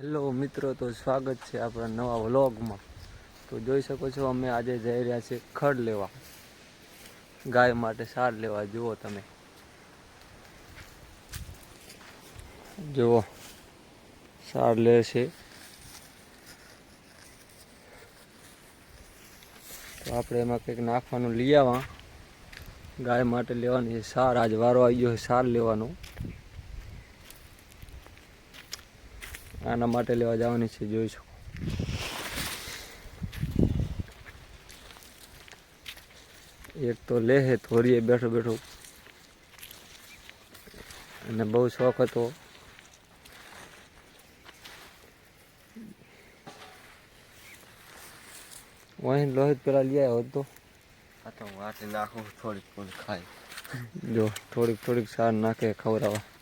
Hello મિત્રો, તો સ્વાગત છે આપણા નવા વ્લોગમાં. તો જોઈ શકો છો, અમે આજે જઈ રહ્યા છીએ ખડ લેવા. ગાય માટે સાર લેવા. જુઓ તમે. જુઓ. સાર લે છે. તો આપણે એમાં કંઈક નાખવાનું લઈ આવવા ગાય માટે લેવાની સાર. આજ વારો આવી ગયો સાર લેવાનો. આના માટે લેવા જવાની છે જોઈ શકો. એક તો લે હે થોડીએ બેઠો બેઠો. અને બહુ શોખ હતો. વहीं લોહિત પેલા લઈ આવ્યો હતો. આ તો હું આટલી નાખું થોડીક થોડીક ખાય. જો થોડીક થોડીક સાર નાખે ખવડાવવા.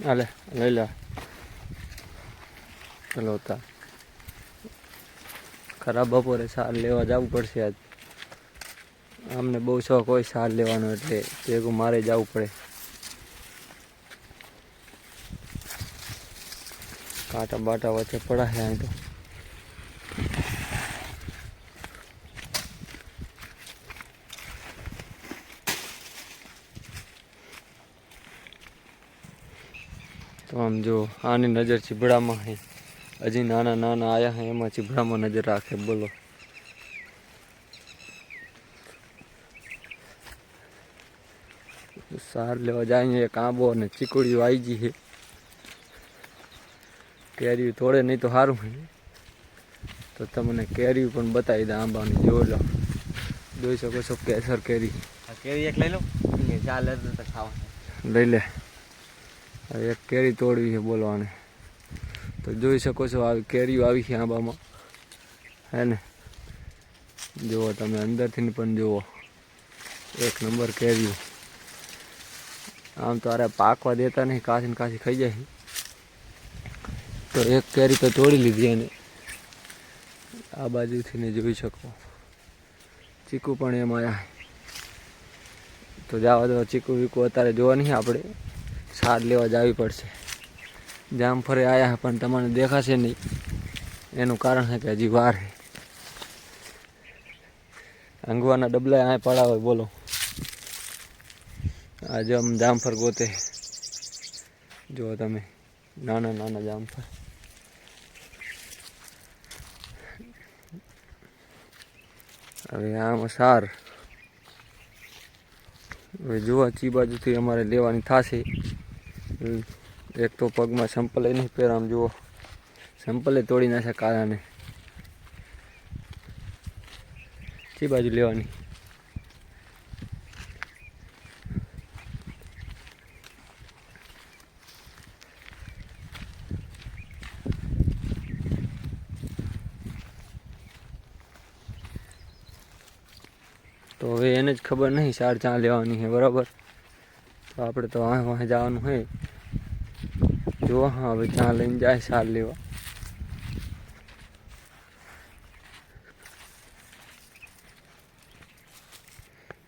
હાલે લઈ là. ચલો તા ખરાબ બપોરે સાર લેવા જવું પડશે આજ. અમને બહુ શોખ હોય સાર લેવાનો એટલે ભેગું મારે જવું પડે. કાંટા બાટા વચ્ચે પડાશે અહીં તો. તો આમ જો આની નજર ચીભડામાં હે. હજી નાના નાના આયા હે એમાં ચીભડામાં નજર રાખે બોલો. સાર લેવા જાય એક આંબો અને ચીકુડીઓ આવી ગઈ છે કેરી તોડે નહીં તો સારું તો તમને કેરી પણ બતાવી દે આંબાની. જોઈ લો. જોઈ શકો છો કેસર કેરી. આ કેરી એક લઈ લો. ચાલે તો ખાવા લઈ લે. એક કેરી તોડવી છે બોલવાને. તો જોઈ શકો છો આવી કેરીઓ આવી છે આંબામાં. હે ને? જુઓ તમે, અંદરથી પણ જુઓ. એક નંબર કેરીઓ. આમ તો અરે પાકવા દેતા નહીં કાચી ને કાચી ખાઈ જાય. તો એક કેરી તો તોડી લીધી એને. આ બાજુથી ને જોઈ શકો. ચીકુ પણ એમ આયા. તો જવા દો, ચીકુ વીકુ અત્યારે જોવા નહીં આપણે. સાર લેવા જવી પડશે. જામફળે આવ્યા પણ તમને દેખાશે નહીં. એનું કારણ છે કે હજી વાર અંગવાના ડબલા આ પડા હોય, બોલો. આજે આમ જામફળ ગોતે. જુઓ તમે, નાના નાના જામફળ. હવે આમાં સાર. હવે જુઓ ચી બાજુથી અમારે લેવાની થશે. એક તો પગમાં સંપલ નહીં પહેર આમ જુઓ સંપલે તોડી નાખે કાળાને ચી બાજુ લેવાની? તો હવે એને જ ખબર નહીં સાર ચા લેવાની છે, બરાબર? તો આપણે તો વાંહે વાંહે જવાનું હોય. જો હા, હવે ત્યાં લઈને જાય સાર લેવા.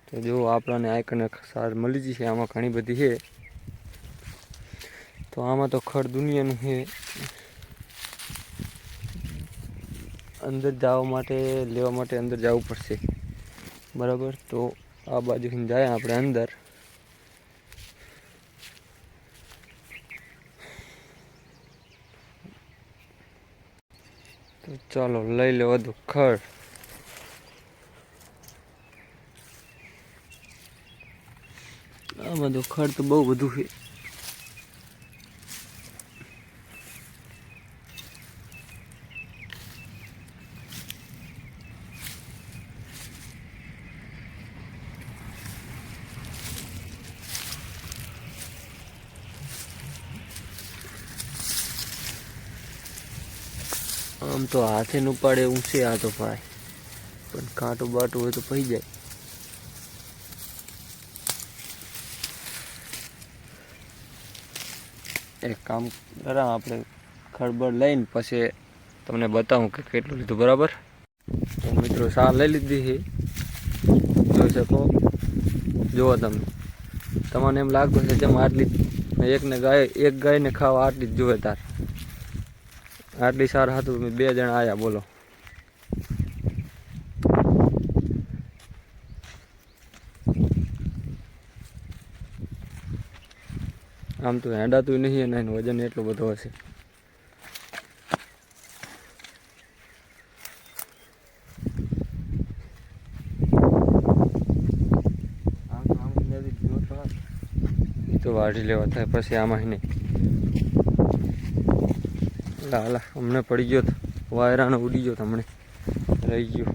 તો જો આપણને આઈકને સાર મળી જશે. આમાં ઘણી બધી છે. તો આમાં તો ખડ દુનિયાનું છે. અંદર જવા માટે, લેવા માટે અંદર જવું પડશે. બરાબર? તો આ બાજુથી જાય આપણે અંદર. તો ચાલો લઈ લે વધુ ખડ. આ બધું ખડ તો બહુ બધું છે. આમ તો હાથે ન ઉપાડે એવું છે આ તો ભાઈ. પણ કાંટો બાટો હોય તો પઈ જાય. એક કામ કરા, આપણે ખડબડ લઈને પછી તમને બતાવું કે કેટલું લીધું, બરાબર? તો મિત્રો સાર લઈ લીધી છે. જોઈ શકો? જુઓ તમે. તમને એમ લાગતું છે જેમ આટલી એકને ગાય, એક ગાયને ખાવા આટલી જ જોવે તાર. આટલી સાર હતું બે જણા આવ્યા બોલો. આમ તો હેંડાતું નહીં અને એનું વજન એટલું બધું હશે. તો વાઢી લેવા થાય પછી આમાં નહીં. હાલા, અમને પડી ગયો વાયરાનો ઉડી ગયો તમને રહી ગયો.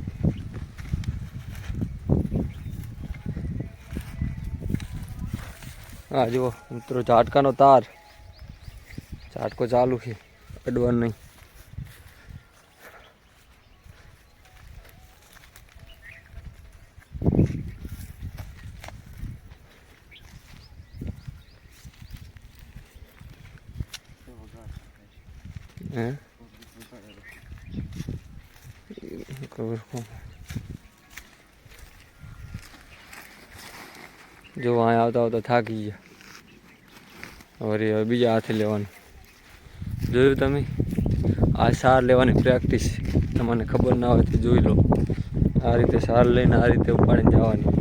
હા જુઓ, મિત્રો, ઝાટકાનો તાર. ઝાટકો ચાલુ છે અડવાનું નહીં. ખબર કોણ જો અહીંયા આવતા આવતા થાકી ગયા. વળી હવે બીજા હાથે લેવાનું. જોયું તમે? આ સાર લેવાની પ્રેક્ટિસ તમને ખબર ના હોય તો જોઈ લો. આ રીતે સાર લઈને આ રીતે ઉપાડીને જવાની.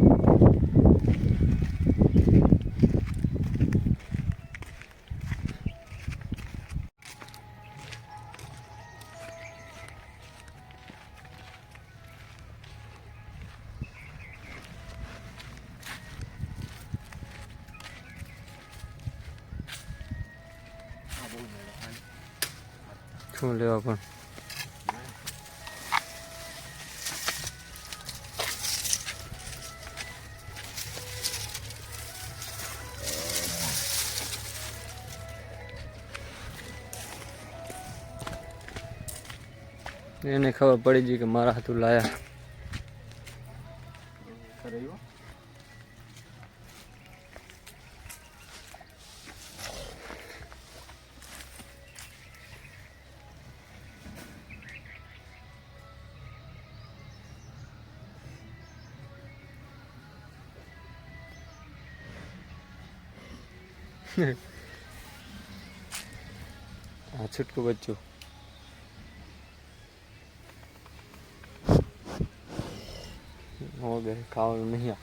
શું લેવા પણ? એને ખબર પડી ગઈ કે મારા હાથું લાયા. આ છૂટકું બચ્ચું. હો ગए ખાવાનું નહીં